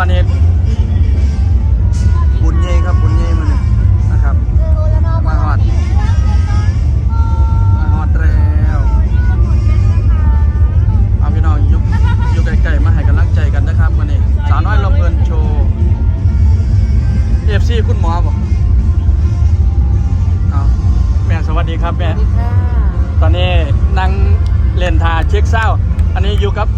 บ้นเฮ็ดบุญเย่ครับบุญเย่มันนะครับมาฮอดมาฮอดแล้วเอาพี่น้องยุกยุกไก่ๆมาให้กำลังใจกันนะครับวันนี้สาวน้อยลำเพลินโชว์เอฟซีคุณหมอบอกแม่สวัสดีครับแม่ตอนนี้นั่งเล่นทาเช็คเศร้า อันนี้อยู่กับ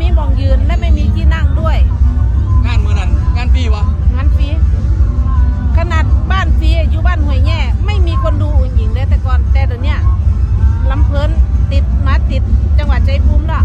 มีมองยืนและไม่มีที่นั่งด้วย งานมือนั่นงานปีวะงานปีขนาดบ้านฟีอยู่บ้านห่วยแง่ ไม่มีคนดูอุ่นหญิงเลยแต่ก่อนแต่เดี๋ยวนี้ลำเพลินติดมาติดจังหวัดใจภูมิละ